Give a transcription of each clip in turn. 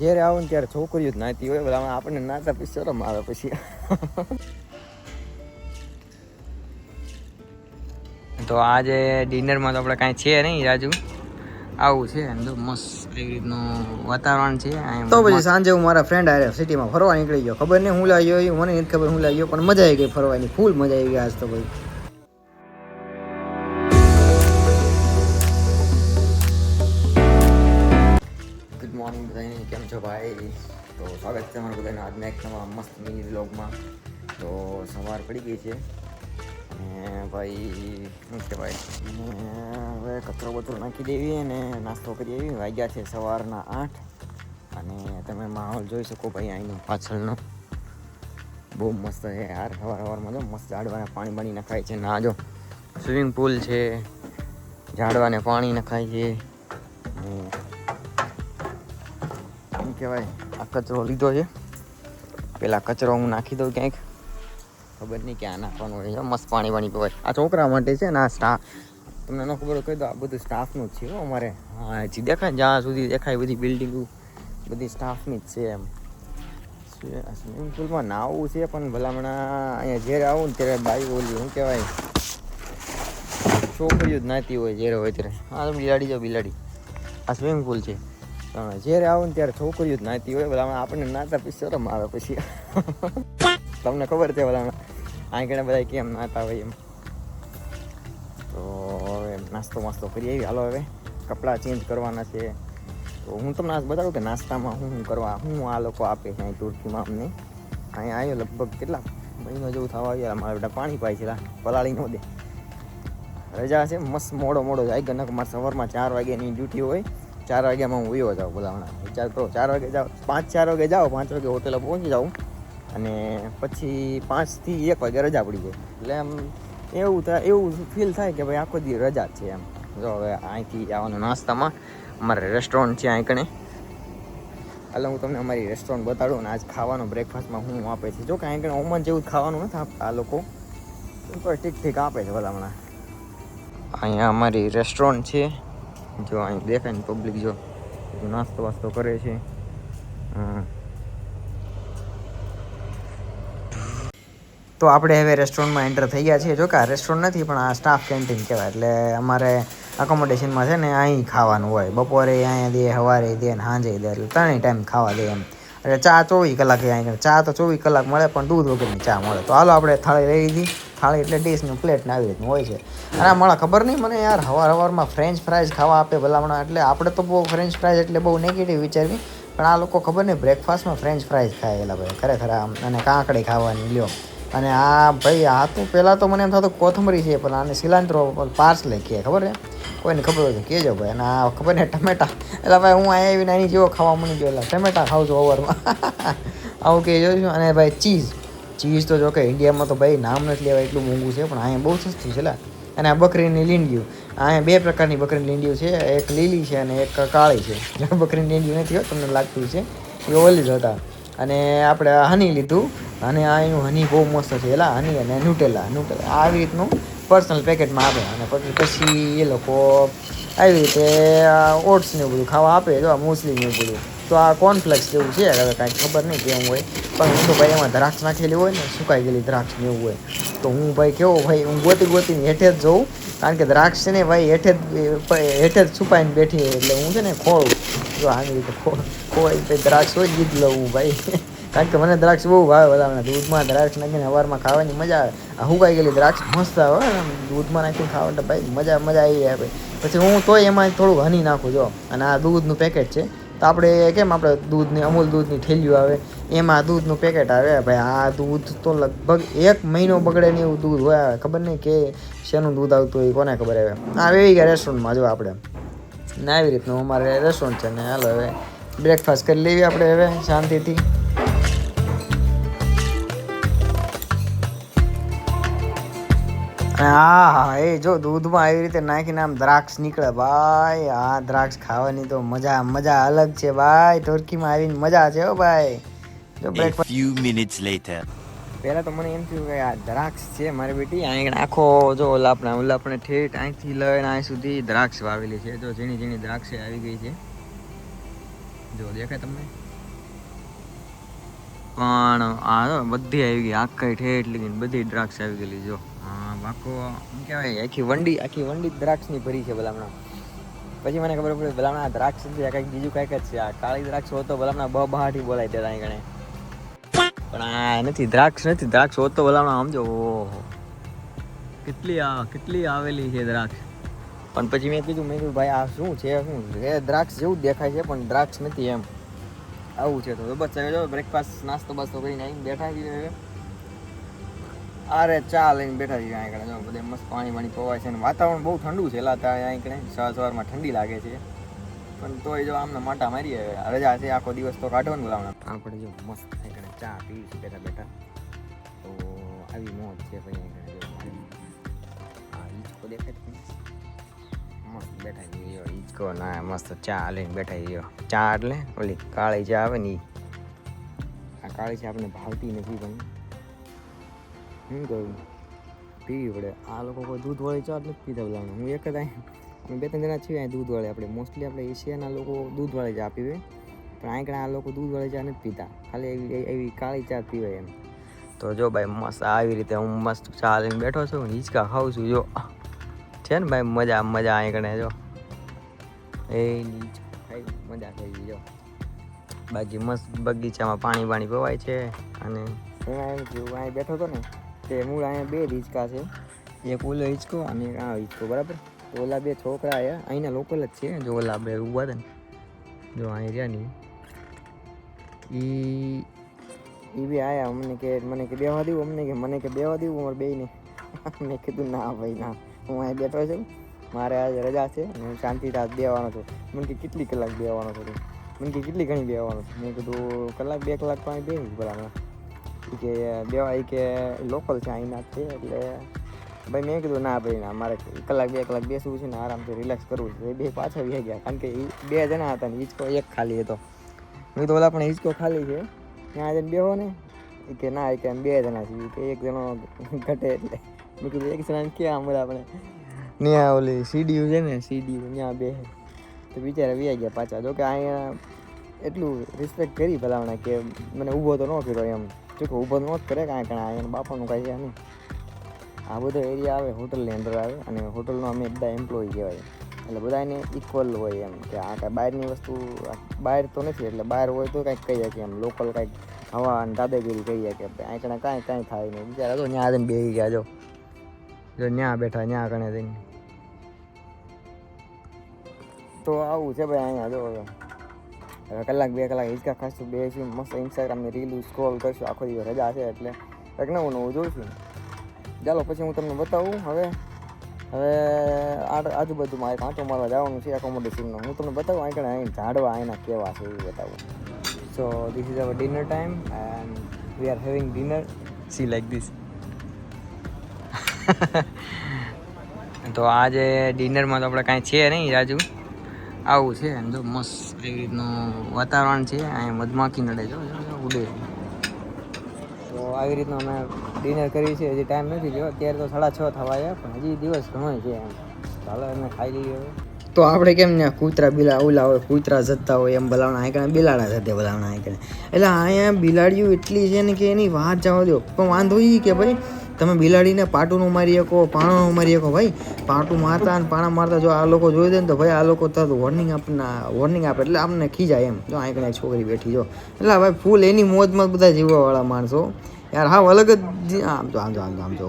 જ્યારે આવો ને ત્યારે છોકરીઓ જ નાતી હોય બધા આપણને નાતા પછી શરમ આવે પછી. તો આજે ડિનરમાં તો આપણે કાંઈ છે નહીં રાજુ. આવું છે તો મસ્ત એવી રીતનું વાતાવરણ છે તો પછી સાંજે હું મારા ફ્રેન્ડ આરે સિટીમાં ફરવા નીકળી ગયો. ખબર નહીં હું લાગ્યો એ મને નથી ખબર હું લાગ્યો પણ મજા આવી ગઈ ફરવાની. ફૂલ મજા આવી ગઈ આજ તો ભાઈ તો સ્વાગત છે અમારા બધાના આજના એક મસ્ત મિની વ્લોગમાં તો સવાર પડી ગઈ છે. ભાઈ, શું કહેવાય હવે કચરો બચરો નાખી દેવી અને નાસ્તો કરી આવી. વાગ્યા છે સવારના આઠ. અને તમે માહોલ જોઈ શકો ભાઈ અહીંનો પાછળનો. બહુ મસ્ત છે યાર. સવાર સવારમાં જો મસ્ત ઝાડવાને પાણી બાણી નખાય છે. ના જો સ્વિમિંગ પુલ છે. ઝાડવાને પાણી નખાય છે. કહેવાય? આ કચરો લીધો છે. પેલા કચરો હું નાખી દઉં ક્યાંક. ખબર નહીં ક્યાં નાખવાનું હોય. છે મસ્ત પાણી વાણી પીવાય. આ છોકરા માટે છે ને આ સ્ટાફ તમને ન ખબર કહી દો, આ બધું સ્ટાફનું જ છે અમારે. હા, હજી દેખાય જ્યાં સુધી દેખાય બધી બિલ્ડિંગો બધી સ્ટાફની જ છે એમ. સ્વિમિંગ પુલમાં નાવું છે, પણ ભલામણા અહીંયા જ્યારે આવું ને ત્યારે બાઈ ઓલી, શું કહેવાય? છોકરીઓ જ નાતી હોય જ્યારે હોય ત્યારે. હા તો બિલાડી જો બિલાડી. આ સ્વિમિંગ પુલ છે. પણ જ્યારે આવો ને ત્યારે છોકરીઓ જ નાતી હોય બધા આપણને નાતા પછી શરમ આવે પછી. તમને ખબર છે બધા અહીં ઘણા બધા કેમ નાતા હોય એમ. તો હવે નાસ્તો માસ્તો કરી આવી. હાલો હવે, કપડાં ચેન્જ કરવાના છે. તો હું તમને આજ બતાવું કે નાસ્તામાં શું શું કરવા શું આ લોકો આપે છે અહીં તુર્કીમાં અમને. અહીંયા આવ્યો લગભગ કેટલા? મહિનો જેવું થવા આવ્યા, મારા બેટા પાણી પાય છે પલાળી ન દે. રજા છે, મસ્ત મોડો મોડો જાય ગનક મારે સવારમાં ચાર વાગ્યાની ડ્યુટી હોય. ચાર વાગ્યામાં હું વયો જાઉં ભલામણા વિચાર કરો, ચાર વાગે જાઓ, પાંચ, ચાર વાગે જાઓ, પાંચ વાગે હોટેલે પહોંચી જાઉં અને પછી પાંચથી એક વાગે રજા પડી જાય. એટલે એમ એવું થાય એવું ફીલ થાય કે ભાઈ આખો દી રજા છે એમ. જો હવે અહીંથી જવાનું નાસ્તામાં અમારે રેસ્ટોરન્ટ છે અહીં કણે. એટલે હું તમને અમારી રેસ્ટોરન્ટ બતાડું અને આજ ખાવાનું બ્રેકફાસ્ટમાં હું આપે છે. જો કે અહીં કણે ઓમન જેવું ખાવાનું નથી આપતા આ લોકો. ઠીક ઠીક આપે છે ભલામણા અહીંયા અમારી રેસ્ટોરન્ટ છે. જો અહીં દેખાય ને પબ્લિક જો નાસ્તો વાસ્તો કરે છે. તો આપણે હવે રેસ્ટોરન્ટમાં એન્ટર થઈ ગયા છીએ. જો કે આ રેસ્ટોરન્ટ નથી, પણ આ સ્ટાફ કેન્ટીન કહેવાય. એટલે અમારે અકોમોડેશનમાં છે ને અહીં ખાવાનું હોય. બપોરે અહીંયા દે, સવારે દે ને સાંજે દે. એટલે ત્રણેય ટાઈમ ખાવા દે એમ. એટલે ચા ચોવીસ કલાકે અહીં ચા તો ચોવીસ કલાક મળે, પણ દૂધ વગરની ચા મળે. તો હાલો આપણે થાળી લઈ લીધી. થાળી એટલે ડીશનું પ્લેટ ને આવી રીતનું હોય છે. અને મળે ખબર નહીં, મને યાર હવાર હવારમાં ફ્રેન્ચ ફ્રાઈઝ ખાવા આપે ભલામણા, એટલે આપણે તો બહુ ફ્રેન્ચ ફ્રાઈઝ એટલે બહુ નેગેટિવ વિચારવી પણ આ લોકો ખબર નહીં બ્રેકફાસ્ટમાં ફ્રેન્ચ ફ્રાઈઝ ખાય એલા ભાઈ, ખરેખર આમ. અને કાંકડી ખાવાની, લ્યો. અને આ ભાઈ, આ તો પહેલાં તો મને એમ થતું કોથમરી છે, પણ આને સિલાંત્રો પાર્સલે કહે, ખબર છે? કોઈને ખબર હોય તો કહેજો ભાઈ. અને આ ખબર ને ટમેટા. એટલે ભાઈ, હું અહીંયા આવીને એની જેવો ખાવા મળી ગયો એટલે ટમેટા ખાઉં છું ઓવરમાં આવું કહેજો છું. અને ભાઈ ચીઝ ચીઝ તો જો કે ઇન્ડિયામાં તો ભાઈ નામ નથી લેવાય એટલું મોંઘું છે, પણ અહીંયા બહુ સસ્તી છે લા. અને આ બકરીની લીંડિયું. અહીંયા બે પ્રકારની બકરીની લીંડિયું છે, એક લીલી છે અને એક કાળી છે. બકરીની લીંડિયું નથી હોય તમને લાગતું છે એ ઓલી જ હતા. અને આપણે હની લીધું, અને આ હની બહુ મસ્ત છે એલા હની અને ન્યુટેલા. ન્યુટેલા. આવી રીતનું પર્સનલ પેકેટમાં આપે. અને પછી પછી એ લોકો આવી રીતે ઓટ્સ ને બધું ખાવા આપે તો આ ને બધું. તો આ કોર્નફ્લેક્સ જેવું છે, હવે કાંઈ ખબર નહીં કેવું હોય. પણ હું તો ભાઈ એમાં દ્રાક્ષ નાખેલી હોય ને, સુકાઈ ગયેલી દ્રાક્ષ ને એવું હોય. તો હું ભાઈ કેવો ભાઈ, હું ગોતી ગોતીને હેઠે જ જોઉં. કારણ કે દ્રાક્ષ છે ને ભાઈ હેઠે જ હેઠે જ છુપાઈને બેઠી એટલે હું છે ને ખોળું. જો આની રીતે ખોવાઈ દ્રાક્ષ હોય જ લઉં હું ભાઈ. કારણ કે મને દ્રાક્ષ બહુ ભાવે બધા દૂધમાં દ્રાક્ષ નાખીને સવારમાં ખાવાની મજા આવે. આ હુકાઈ ગયેલી દ્રાક્ષ મસ્ત આવે દૂધમાં નાખીને ખાવા મજા મજા આવી જાય ભાઈ. પછી હું તોય એમાં થોડુંક હની નાખું, જો. અને આ દૂધનું પેકેટ છે તો આપણે કેમ આપણે દૂધની, અમૂલ દૂધની ઠેલીઓ આવે, એમાં દૂધનું પેકેટ આવે? ભાઈ, આ દૂધ તો લગભગ એક મહિનો બગડે ને એવું દૂધ હોય. ખબર નહીં કે શેનું દૂધ આવતું હોય, કોને ખબર આવે? આ એવી ગયા રેસ્ટોરન્ટમાં જો આપણે. ને આવી રીતનું અમારે રેસ્ટોરન્ટ છે ને, હાલો હવે. બ્રેકફાસ્ટ કરી લેવી આપણે હવે, શાંતિથી. હા હા એ જો દૂધમાં આવી રીતે નાખીને આમ દ્રાક્ષ નીકળે ભાઈ આ દ્રાક્ષ ખાવાની તો મજા મજા અલગ છે ભાઈ ટર્કીમાં આવીને મજા છે હો ભાઈ. જો few minutes later. પહેલાં તો મને એમ થયું કે આ દ્રાક્ષ છે મારી બેટી અહીં આખો જો ઓલા આપણે ઓલા આપણે ઠેઠ અહીંથી લઈને અહીં સુધી દ્રાક્ષ વાવેલી છે. જો ઝીણી ઝીણી દ્રાક્ષ આવી ગઈ છે. જો દેખાય તમને? પણ આ બધી આવી ગઈ આખી ઠેઠ લગીને બધી દ્રાક્ષ આવી ગયેલી જો. બાકો, શું કહેવાય? આખી વંડી આખી વંડી દ્રાક્ષની ભરી છે ભલામણા. પછી મને ખબર પડી, ભલામણા દ્રાક્ષ છે કંઈક બીજું કંઈક જ છે. આ કાળી દ્રાક્ષ હોતો ભલામણા બ બહાટી બોલાય ત્યાં ગણે. પણ આ નથી, દ્રાક્ષ નથી, દ્રાક્ષ હોતો ભલામણા સમજો ઓહો. કેટલી આ કેટલી આવેલી છે દ્રાક્ષ. પણ પછી મેં કીધું મેં કીધું, ભાઈ, આ શું છે શું છે? દ્રાક્ષ જેવું દેખાય છે, પણ દ્રાક્ષ નથી એમ. આવું છે તો બસ બ્રેકફાસ્ટ નાસ્તો બાસ્તો કરીને આવીને બેઠા છીએ અરે ચા લઈને બેઠા છીએ અહીં કણે જો, બધે મસ્ત પાણી પાણી પવાય છે અને વાતાવરણ બહુ ઠંડુ છે એલા ત્યાં અહીં કણે સવાર સવારમાં ઠંડી લાગે છે. પણ તોય જો આમને માટા મારીએ, રજા છે, આખો દિવસ તો કાઢવાનું બોલાવણા આપણે જો, મસ્ત અહીં કણે ચા પીવી છે બેઠા બેઠા. તો આવી મોજ છે ભાઈ અહીં જો આ હિંચકો દેખાય? મસ્ત બેઠા જઈએ ઈચકો ના મસ્ત ચા લઈને બેઠા જઈએ ચા એટલે ઓલી કાળી ચા આવે ને એ આ કાળી ચા આપણે ભાવતી નથી પણ શું કહ્યું પીવી પડે આ લોકો કોઈ દૂધવાળી ચા જ નથી પીતા બધા હું એક જ અહીં બે ત્રણ જણા છીએ અહીં દૂધવાળી આપણે. મોસ્ટલી આપણે એશિયાના લોકો દૂધવાળી ચા પીવે. પણ અહીં આ લોકો દૂધવાળી ચા નથી પીતા. ખાલી એવી એવી કાળી ચા પીવે એમ. તો જો ભાઈ, મસ્ત આવી રીતે હું મસ્ત ચા લઈને બેઠો છું. હિંચકા ખાઉં છું. જો. છે ને ભાઈ, મજા મજા અહીં કણે, જો. એ મજા થઈ ગઈ, જો. બાકી મસ્ત બગીચામાં પાણી પાણી પવાય છે અને થયું અહીં બેઠો હતો ને. તે મૂળ અહીંયા બે હિંચકા છે. એક ઓલો હિંચકો અને એક આ હિંચકો બરાબર? ઓલા બે છોકરા આવ્યા અહીંના લોકલ જ છે. જો ઓલા બે ઊભા હતા ને, જો અહીં રહ્યા નહીં. ઈ એ બી આયા અમને કે, મને કે બેવા દેવું અમને કે, મને કે બેવા દેવું અમારે બેને મેં કીધું, ના ભાઈ, ના. હું અહીં બેઠો છું. મારે આજે રજા છે અને હું શાંતિથી આજ બેવાનો છું. મને કે, કેટલી કલાક બેવાનો છું? મને કે, કેટલી ઘણી બેવાનો છું? મેં કીધું, કલાક, બે કલાક તો બે ઈ કે ઈ કે લોકલ છે અહીંના છે એટલે ભાઈ મેં કીધું, ના ભાઈ, ના, મારે કલાક, બે કલાક બેસવું છે ને આરામથી રિલેક્સ કરવું છે. બે પાછા વી ગયા, કારણ કે એ બે જણા હતા ને હિંચકો એક ખાલી હતો. મેં તો ઓલા પણ હિંચકો ખાલી છે, ત્યાં જઈને બેહો ને. કે, ના કે એમ બે જણા છીએ. કે, એક જણો ઘટે એટલે. મેં કીધું, એક જણાને ક્યાં આમ બધા આપણે? ત્યાં ઓલી સીડીયું છે ને, સીડીયું, ત્યાં બે તો બિચારા વ્યા ગયા પાછા. જો કે અહીંયા એટલું રિસ્પેક્ટ કરી ભલામણા કે મને ઊભો તો ન કર્યો એમ. કે ઊભો જ કરે કાંઈ કાંઈ અહીંયા બાપાનું કાંઈ છે નહીં. આ બધો એરિયા આવે, હોટલની અંદર આવે અને હોટલનો અમે બધા એમ્પ્લોય કહેવાય. એટલે બધાને ઇક્વલ હોય એમ કે આ કાંઈ બહારની વસ્તુ બહાર તો નથી, એટલે બહાર હોય તો કાંઈક કહીએ શકીએ એમ. લોકલ કાંઈક હવા અને દાદાગીરી કહીએ કે આ કણે કાંઈ કાંઈ થાય નહીં. બિચારા તો ત્યાં જઈને બેસી ગયા જો. જો ત્યાં બેઠા ત્યાં કણે જઈને. તો આવું છે ભાઈ અહીંયા, જો હવે કલાક બે કલાક હિંચકા ખાશું બેસીશું મસ્ત ઇન્સ્ટાગ્રામની રીલ સ્ક્રોલ કરશું. આખો દિવસ રજા છે એટલે કંઈક નવું નવું છું ચાલો, પછી હું તમને બતાવું હવે. હવે આજુબાજુ એક આંટો મારવા જવાનું છે એકોમોડેશનનો હું તમને બતાવું અહીં અહીં ઝાડવા અહીંના કેવા છે એ બતાવું. So this is our dinner time and we are having dinner see like this તો આજે ડિનરમાં તો આપણે કાંઈ છે નહીં, રાજુ. આવું છે, એમ મસ્ત એવી રીતનું વાતાવરણ છે, અહીંયા મધમાખી નડે જો ઉડે. તો આવી રીતનું અમે ડિનર કરીએ છીએ હજી ટાઈમ નથી થયો, અત્યારે તો સાડા છ થવા આવ્યા પણ હજી દિવસ ઘણો છે એમ. ચાલો અમે ખાઈ લઈએ તો આપણે કેમ ને કૂતરા બિલા, ઓલા હોય, કૂતરા જતા હોય એમ ભલાવણા આંકડે બિલાડા સાથે ભલાવણા અહીં એટલે અહીંયા બિલાડીઓ એટલી છે ને કે એની વાત જવા દો, પણ વાંધો એ કે ભાઈ તમે બિલાડીને પાટુંનું મારી શકો, પાણાનું મારી શકો. ભાઈ, પાટું મારતા અને પાણા મારતા જો આ લોકો જોઈ દે ને તો ભાઈ, આ લોકો તરત વોર્નિંગ આપના વોર્નિંગ આપે. એટલે આપણને ખીજાય એમ. જો આ એક છોકરી બેઠી જો. એટલે ભાઈ ફૂલ એની મોજમાં બધા જીવવાવાળા માણસો. યાર, હા, અલગ જ આમ તો આમ તો આમ તો આમ તો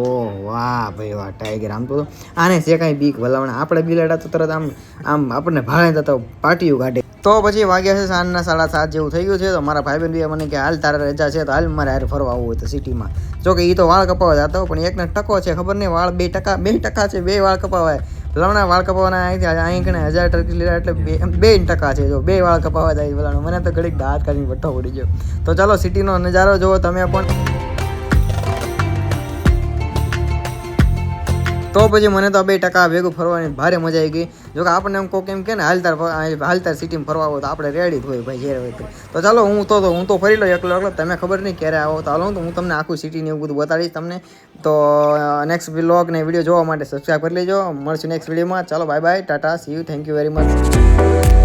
ઓ વાહ, ભાઈ, વાહ ટાઈગર આમ તો આને છે કાંઈ બીક વલાવણા. આપણે બિલાડા તો તરત આમ આમ આપણને ભાળે થતા પાટીયું કાઢે. તો પછી વાગ્યા છે સાંજના સાડા સાત જેવું થઈ ગયું છે, તો મારા ભાઈ બહેન મને કે હાલ તારા રજા છે, તો હાલ મારે હારે ફરવા આવવું હોય તો સિટીમાં. જો કે એ તો વાળ કપાવા જતો, પણ એકને ટકો છે, ખબર નહીં, વાળ બે ટકા બે ટકા છે, બે વાળ કપાવાય. ભલામણા વાળ કપાવવાના અહીંથી અહીં કણે હજાર ટકી લીધા એટલે બે બે ટકા છે, જો બે વાળ કપાવવા જાય ભલામણા મને તો ઘડીક દાંત કાઢીને વઠ્ઠો પડી ગયો. તો ચાલો સિટીનો નજારો જુઓ, તમે પણ તો પછી મને તો બે ટકા ભેગું ફરવાની ભારે મજા આવી ગઈ. જો કે આપણને એમ કોક એમ કે ને, હાલતાર હાલતાર સિટીમાં ફરવા આવો તો આપણે રેડી જ હોય ભાઈ જ્યારે હોય તો. ચાલો હું તો હું તો ફરી લઉં એકલો એકલો, તમે ખબર નહીં ક્યારે આવો. તો હાલો તો, હું તમને આખું સિટીને એવું બધું બતાડીશ તમને. તો નેક્સ્ટ બ્લોગ ને વીડિયો જોવા માટે સબસ્ક્રાઈબ કરી લેજો. મળશું નેક્સ્ટ વિડીયોમાં ચાલો bye bye tata see you thank you very much